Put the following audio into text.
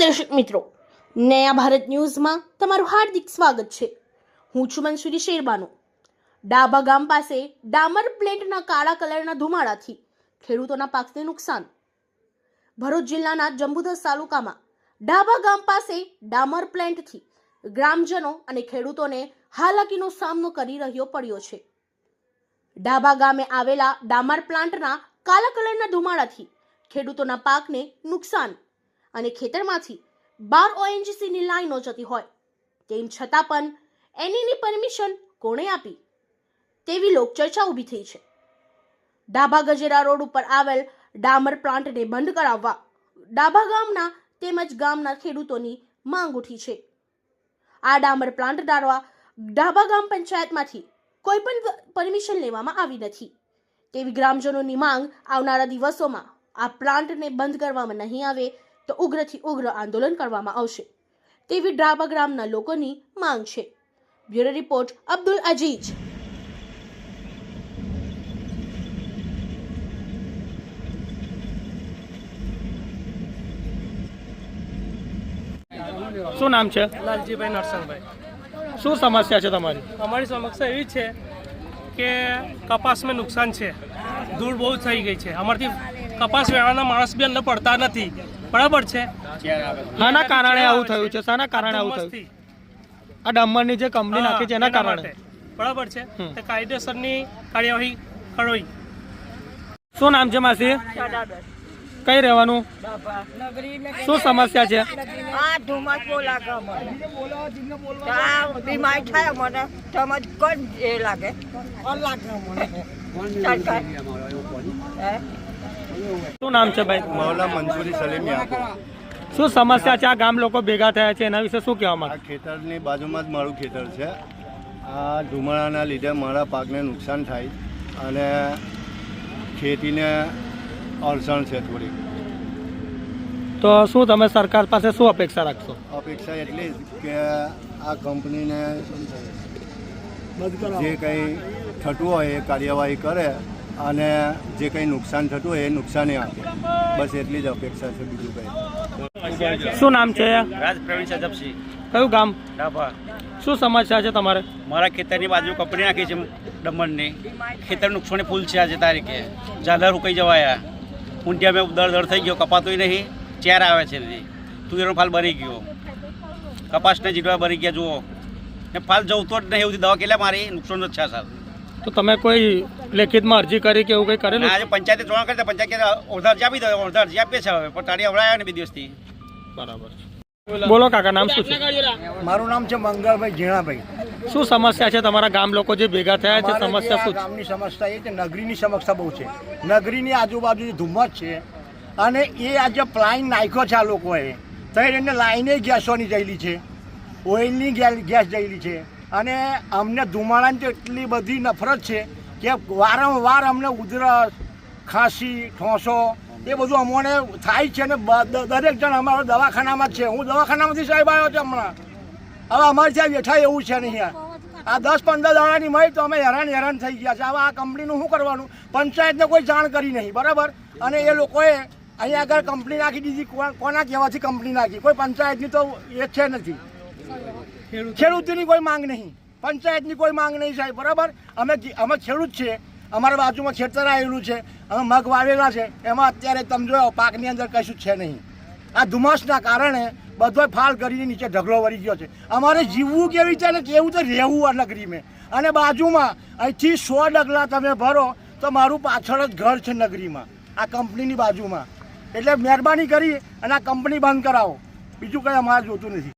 દર્શક મિત્રો, નયા ભારત ન્યૂઝમાં તમારું હાર્દિક સ્વાગત છે. હું છું મનસુરી શેરબાનો. ડાબા ગામ પાસે ડામર પ્લેન્ટના કાળા કલરના ધુમાડાથી ખેડૂતોના પાકને નુકસાન. ભરૂચ જિલ્લાના જંબુદસ તાલુકામાં ડાબા ગામ પાસે ડામર પ્લેન્ટથી ગ્રામજનો અને ખેડૂતોને હાલાકીનો સામનો કરી રહ્યો પડ્યો છે. ડાબા ગામે આવેલા ડામર પ્લાન્ટના કાળા કલરના ધુમાડાથી ખેડૂતોના પાકને નુકસાન. અને ખેતરમાંથી બાર ઓએનજીસીની લાઈનો જતી હોય. તેમ છતાં પણ એનીની પરમિશન કોણે આપી? તેવી લોકચર્ચા ઊભી થઈ છે. ડાભા ગજેરા રોડ ઉપર આવેલ ડામર પ્લાન્ટને બંધ કરાવવા ડાભા ગામના તેમજ ગામના ખેડૂતોની માંગ ઉઠી છે. આ ડામર પ્લાન્ટ ડાળવા ડાભા ગામ પંચાયતમાંથી કોઈ પણ પરમિશન લેવામાં આવી નથી. તેવી ગ્રામજનોની માંગ આવનારા દિવસોમાં આ પ્લાન્ટને બંધ કરવામાં નહીં આવે તો ઉગ્રથી ઉગ્ર આંદોલન કરવામાં આવશે. તેવી ડ્રાબા ગ્રામના લોકોની માંગ છે. Bureau report Abdul Aziz. શું નામ છે? લાલજીભાઈ નરસંગભાઈ. શું સમસ્યા છે તમારી? અમારી સમસ્યા એવી છે કે કપાસમાં નુકસાન છે. ધૂળ બહુ થઈ ગઈ છે. અમારથી કપાસ વેવાના માણસ બી અંદર પડતા નથી. બરાબર છે? શાના કારણે આવું થયું છે? શાના કારણે આવું થયું? આ ડામરની જે કંપની નાખી છે એના કારણે? બરાબર છે? તે કાયદેસરની કાર્યવાહી કરવી. શું નામ છે માસી? કઈ રહેવાનું? શું સમસ્યા છે? આ ધુમ્મસ બહુ લાગે મને. આ બીમારી થાય મને. સમજ કોણ એ લાગે? સરકાર. હે? શું નામ છે ભાઈ? માવલા મંજુરી સલીમ યાકુબ શું સમસ્યા છે? આ ગામ લોકો ભેગા થયા છે. એના વિશે શું કહેવા આ માંગે ખેતરની બાજુમાં જ મારું ખેતર છે. આ ધુમાડાના લીધે મારા પાકને નુકસાન થાય અને ખેતીને અડચણ છે થોડી તો શું તમે સરકાર પાસે શું અપેક્ષા રાખશો? અપેક્ષા એટલી જ કે આ કંપનીને જે કંઈ થતું હોય એ કાર્યવાહી કરે અને જે કંઈ નુકસાન થતું હોય એ નુકસાન આપે. બસ એટલી જ અપેક્ષા છે બીજું કંઈ શું નામ છે? રાજ પ્રવીણ સજપસિંહ કયું ગામ? ડાભા. શું સમસ્યા છે તમારે? મારા ખેતરની બાજુ કપડી નાખી છે દમણની. ખેતર નુકસાની ફૂલ છે આજે તારીખે. ઝાલર ઉકાઈ જવાયા. ઊંધિયા મેં દર દર થઈ ગયો કપાતોય નહીં. ચેર આવે છે નહીં તુવેરનો ફાલ બની ગયો. કપાસને જીડવા બની ગયા જુઓ. ને ફાલ જવતો જ નહીં એવું દવા કેટલા મારી? નુકસાન જ છે સર તો તમે કોઈ લેખિતમાં અરજી કરી કે એવું કંઈ કરેલું આજે પંચાયતે જોવા કરતા પંચાયત ઓધાર અરજી આપી દો ઓધાર અરજી આપીએ છે હવે. પણ તારી અવડાયા ને બે દિવસથી. બરાબર બોલો કાકા નામ શું છે? મારું નામ છે મંગળભાઈ ઝીણાભાઈ. શું સમસ્યા છે? તમારા ગામ લોકો જે ભેગા થયા છે સમસ્યા શું ગામની સમસ્યા એ કે નગરીની સમસ્યા બહુ છે. નગરીની આજુબાજુ જે ધુમ્મસ છે અને એ આ જે પ્લાઇન નાખ્યો છે આ લોકોએ. તો એને લાઈને ગેસોની જયેલી છે. ઓઇલની ગેસ ગેસ જયેલી છે. અને અમને ધુમાડાની તો એટલી બધી નફરત છે કે વારંવાર અમને ઉધરસ, ખાંસી, ઠોંસો, એ બધું અમને થાય છે ને દરેક જણ અમારા દવાખાનામાં છે. હું દવાખાનામાંથી સાહેબ આવ્યો છું હમણાં. હવે અમારે ત્યાં બેઠા એવું છે નહીં યાર. આ દસ પંદર દાડાની મળી તો અમે હેરાન હેરાન થઈ ગયા છે. હવે આ કંપનીનું શું કરવાનું? પંચાયતને કોઈ જાણ કરી નહીં, બરાબર? અને એ લોકોએ અહીંયા આગળ કંપની નાખી દીધી. કોના કહેવાથી કંપની નાખી? કોઈ પંચાયતની તો એ છે નથી. ખેડૂતની કોઈ માંગ નહીં. પંચાયતની કોઈ માંગ નહીં સાહેબ, બરાબર? અમે અમે ખેડૂત છીએ. અમારા બાજુમાં ખેતર આવેલું છે, અમે મગ વાવેલા છે. એમાં અત્યારે તમે જોયો, પાકની અંદર કશું છે નહીં. આ ધુમ્મસના કારણે બધો ફાલ કરીને નીચે ઢગલો વળી ગયો છે. અમારે જીવવું કેવી રીતે અને કેવું તો રહેવું આ નગરીમાં? અને બાજુમાં અહીંથી સો ડગલા તમે ભરો, તો મારું પાછળ જ ઘર છે નગરીમાં, આ કંપનીની બાજુમાં. એટલે મહેરબાની કરી અને આ કંપની બંધ કરાવો. બીજું કંઈ અમારે જોતું નથી.